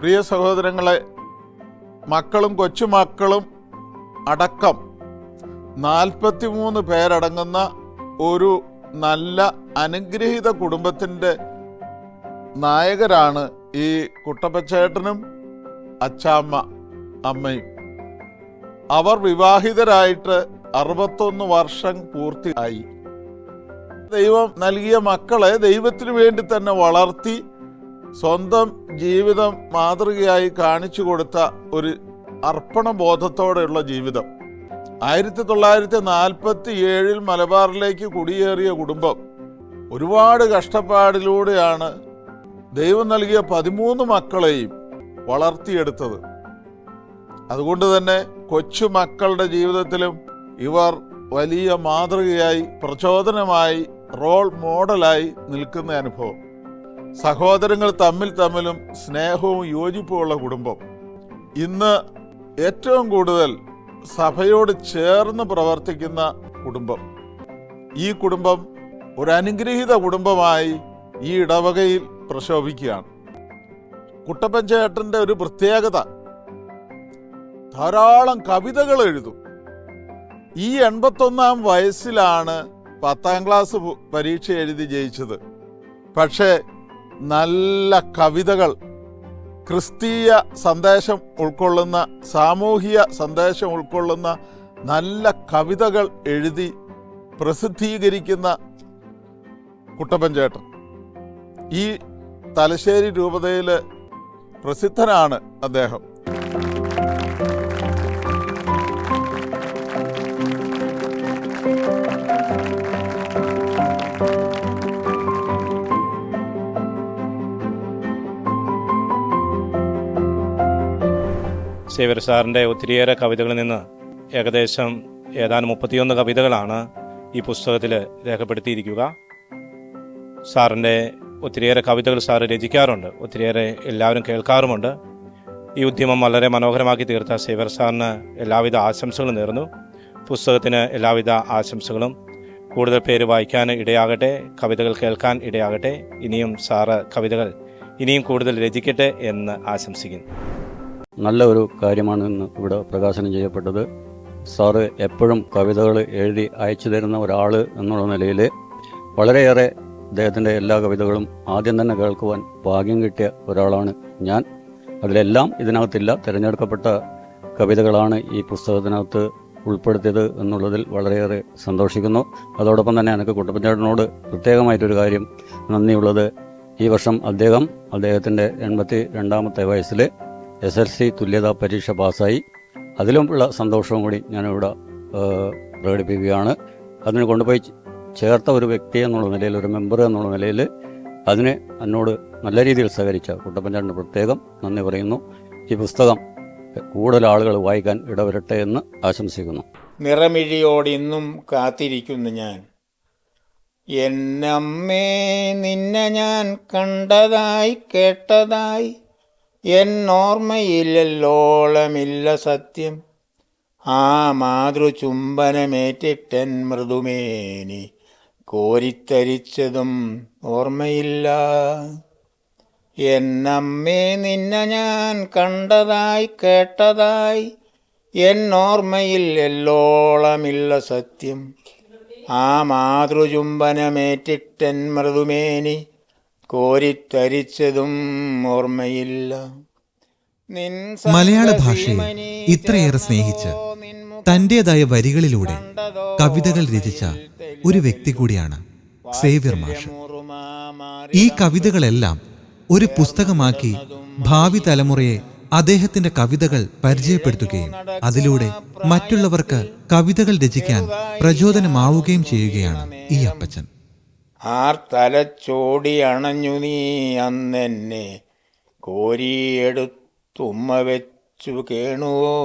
പ്രിയ സഹോദരങ്ങളെ മക്കളും കൊച്ചുമക്കളും അടക്കം നാൽപ്പത്തിമൂന്ന് പേരടങ്ങുന്ന ഒരു നല്ല അനുഗ്രഹീത കുടുംബത്തിന്റെ നായകരാണ് ഈ കുട്ടപ്പച്ചേട്ടനും അച്ചാമ്മ അമ്മയും. അവർ വിവാഹിതരായിട്ട് അറുപത്തൊന്ന് വർഷം പൂർത്തിയായി. ദൈവം നൽകിയ മക്കളെ ദൈവത്തിനു വേണ്ടി തന്നെ വളർത്തി സ്വന്തം ജീവിതം മാതൃകയായി കാണിച്ചു കൊടുത്ത ഒരു അർപ്പണ ബോധത്തോടെയുള്ള ജീവിതം. ആയിരത്തി തൊള്ളായിരത്തി നാൽപ്പത്തി ഏഴിൽ മലബാറിലേക്ക് കുടിയേറിയ കുടുംബം ഒരുപാട് കഷ്ടപ്പാടിലൂടെയാണ് ദൈവം നൽകിയ പതിമൂന്ന് മക്കളെയും വളർത്തിയെടുത്തത്. അതുകൊണ്ട് തന്നെ കൊച്ചു മക്കളുടെ ജീവിതത്തിലും ഇവർ വലിയ മാതൃകയായി പ്രചോദനമായി റോൾ മോഡലായി നിൽക്കുന്ന അനുഭവം. സഹോദരങ്ങൾ തമ്മിൽ തമ്മിലും സ്നേഹവും യോജിപ്പുമുള്ള കുടുംബം. ഇന്ന് ഏറ്റവും കൂടുതൽ സഭയോട് ചേർന്ന് പ്രവർത്തിക്കുന്ന കുടുംബം. ഈ കുടുംബം ഒരു അനുഗ്രഹീത കുടുംബമായി ഈ ഇടവകയിൽ പ്രശോഭിക്കുകയാണ്. കുട്ടപ്പഞ്ചേട്ടന്റെ ഒരു പ്രത്യേകത ധാരാളം കവിതകൾ എഴുതും. ഈ എൺപത്തൊന്നാം വയസ്സിലാണ് പത്താം ക്ലാസ് പരീക്ഷ എഴുതി ജയിച്ചത്. പക്ഷേ നല്ല കവിതകൾ ക്രിസ്തീയ സന്ദേശം ഉൾക്കൊള്ളുന്ന സാമൂഹിക സന്ദേശം ഉൾക്കൊള്ളുന്ന നല്ല കവിതകൾ എഴുതി പ്രസിദ്ധീകരിക്കുന്ന കുട്ടപ്പഞ്ചേട്ടൻ ഈ തലശ്ശേരി രൂപതയിൽ പ്രസിദ്ധനാണ് അദ്ദേഹം. സേവ്യർ സാറിന്റെ ഒത്തിരിയേറെ കവിതകളിൽ നിന്ന് ഏകദേശം ഏതാനും മുപ്പത്തിയൊന്ന് കവിതകളാണ് ഈ പുസ്തകത്തിൽ രേഖപ്പെടുത്തിയിരിക്കുക. സാറിന്റെ ഒത്തിരിയേറെ കവിതകൾ സാറ് രചിക്കാറുണ്ട്. ഒത്തിരിയേറെ എല്ലാവരും കേൾക്കാറുമുണ്ട്. ഈ ഉദ്യമം വളരെ മനോഹരമാക്കി തീർത്ത സേവർ സാറിന് എല്ലാവിധ ആശംസകളും നേർന്നു. പുസ്തകത്തിന് എല്ലാവിധ ആശംസകളും. കൂടുതൽ പേര് വായിക്കാൻ ഇടയാകട്ടെ കവിതകൾ കേൾക്കാൻ ഇടയാകട്ടെ. ഇനിയും സാറ് കവിതകൾ ഇനിയും കൂടുതൽ രചിക്കട്ടെ എന്ന് ആശംസിക്കുന്നു. നല്ല ഒരു കാര്യമാണ് ഇന്ന് ഇവിടെ പ്രകാശനം ചെയ്യപ്പെട്ടത്. സാറ് എപ്പോഴും കവിതകൾ എഴുതി അയച്ചു തരുന്ന ഒരാൾ എന്നുള്ള നിലയിൽ വളരെയേറെ അദ്ദേഹത്തിന്റെ എല്ലാ കവിതകളും ആദ്യം തന്നെ കേൾക്കുവാൻ ഭാഗ്യം കിട്ടിയ ഒരാളാണ് ഞാൻ. അതിലെല്ലാം ഇതിനകത്തില്ല. തിരഞ്ഞെടുക്കപ്പെട്ട കവിതകളാണ് ഈ പുസ്തകത്തിനകത്ത് ഉൾപ്പെടുത്തിയത് എന്നുള്ളതിൽ വളരെയേറെ സന്തോഷിക്കുന്നു. അതോടൊപ്പം തന്നെ എനിക്ക് കുട്ടപ്പഞ്ചേട്ടനോട് പ്രത്യേകമായിട്ടൊരു കാര്യം നന്ദിയുള്ളത്. ഈ വർഷം അദ്ദേഹം അദ്ദേഹത്തിന്റെ എൺപത്തി രണ്ടാമത്തെ വയസ്സിൽ എസ് എൽ സി തുല്യതാ പരീക്ഷ പാസ്സായി. അതിലുമുള്ള സന്തോഷവും കൂടി ഞാനിവിടെ പ്രകടിപ്പിക്കുകയാണ്. അതിന് കൊണ്ടുപോയി ചേർത്ത ഒരു വ്യക്തി എന്നുള്ള നിലയിൽ ഒരു മെമ്പർ എന്നുള്ള നിലയിൽ അതിന് എന്നോട് നല്ല രീതിയിൽ സഹകരിച്ച കുട്ടപ്പഞ്ചാണ്ടിന് പ്രത്യേകം നന്ദി പറയുന്നു. ഈ പുസ്തകം കൂടുതൽ ആളുകൾ വായിക്കാൻ ഇടവരട്ടെ എന്ന് ആശംസിക്കുന്നു. നിറമിഴിയോട് ഇന്നും കാത്തിരിക്കുന്നു ഞാൻ. എന്നമ്മേ നിന്നെ ഞാൻ കണ്ടതായി കേട്ടതായി എന്നോർമ്മയില്ലല്ലോളമില്ല സത്യം. ആ മാതൃചുംബനമേറ്റിട്ടൻ മൃദുമേനി കോരിത്തരിച്ചതും ഓർമ്മയില്ല. എന്നമ്മേ നിന്നെ ഞാൻ കണ്ടതായി കേട്ടതായി എന്നോർമ്മയിൽ എല്ലോളമില്ല സത്യം. ആ മാതൃചുംബനമേറ്റിട്ടൻ മൃദുമേനി കോരിത്തരിച്ചതും ഓർമ്മയില്ല. മലയാള ഭാഷയെ ഇത്രയേറെ സ്നേഹിച്ച് തന്റേതായ വരികളിലൂടെ കവിതകൾ രചിച്ച ഒരു വ്യക്തി കൂടിയാണ് സേവ്യർ മാഷ്. ഈ കവിതകളെല്ലാം ഒരു പുസ്തകമാക്കി ഭാവി തലമുറയെ അദ്ദേഹത്തിന്റെ കവിതകൾ പരിചയപ്പെടുത്തുകയും അതിലൂടെ മറ്റുള്ളവർക്ക് കവിതകൾ രചിക്കാൻ പ്രചോദനമാവുകയും ചെയ്യുകയാണ് ഈ അപ്പച്ചൻ. ആർ തലച്ചോടി അണഞ്ഞു നീ അന്നെന്നെ കോരിയെടുത്തുമ്മ വെച്ചു കേണുവോ?